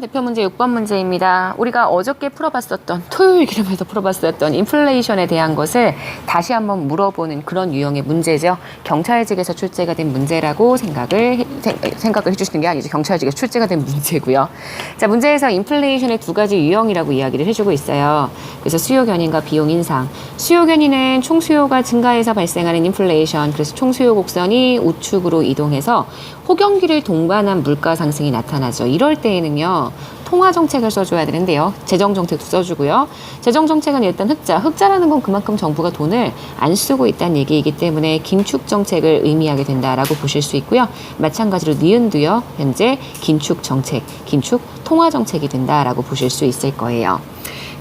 대표 문제 6번 문제입니다. 우리가 어저께 풀어봤었던 토요일 기름에서 풀어봤었던 인플레이션에 대한 것을 다시 한번 물어보는 그런 유형의 문제죠. 경찰직에서 출제가 된 문제라고 생각을 생각을 해주시는 게 아니죠. 경찰직에서 출제가 된 문제고요. 자 문제에서 인플레이션의 두 가지 유형이라고 이야기를 해주고 있어요. 그래서 수요 견인과 비용 인상. 수요 견인은 총 수요가 증가해서 발생하는 인플레이션. 그래서 총 수요 곡선이 우측으로 이동해서 호경기를 동반한 물가 상승이 나타나죠. 이럴 때에는요. 통화 정책을 써줘야 되는데요. 재정 정책도 써주고요. 재정 정책은 일단 흑자. 흑자라는 건 그만큼 정부가 돈을 안 쓰고 있다는 얘기이기 때문에 긴축 정책을 의미하게 된다라고 보실 수 있고요. 마찬가지로 니은도요. 현재 긴축 정책, 긴축 통화 정책이 된다라고 보실 수 있을 거예요.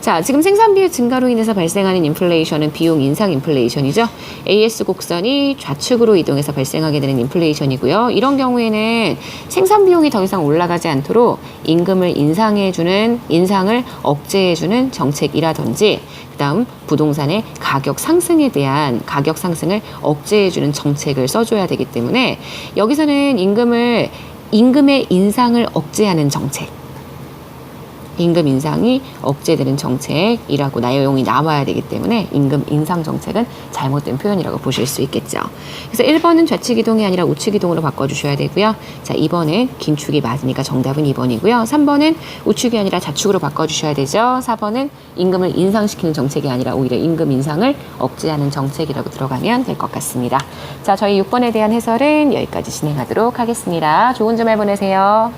자, 지금 생산비의 증가로 인해서 발생하는 인플레이션은 비용 인상 인플레이션이죠. AS 곡선이 좌측으로 이동해서 발생하게 되는 인플레이션이고요. 이런 경우에는 생산 비용이 더 이상 올라가지 않도록 임금을 인상해 주는 인상을 억제해 주는 정책이라든지 그다음 부동산의 가격 상승에 대한 가격 상승을 억제해 주는 정책을 써 줘야 되기 때문에 여기서는 임금을 임금의 인상을 억제하는 정책. 임금 인상이 억제되는 정책이라고 나용이 나와야 되기 때문에 임금 인상 정책은 잘못된 표현이라고 보실 수 있겠죠. 그래서 1번은 좌측 이동이 아니라 우측 이동으로 바꿔 주셔야 되고요. 자, 2번은 긴축이 맞으니까 정답은 2번이고요. 3번은 우측이 아니라 좌측으로 바꿔 주셔야 되죠. 4번은 임금을 인상시키는 정책이 아니라 오히려 임금 인상을 억제하는 정책이라고 들어가면 될 것 같습니다. 자, 저희 6번에 대한 해설은 여기까지 진행하도록 하겠습니다. 좋은 주말 보내세요.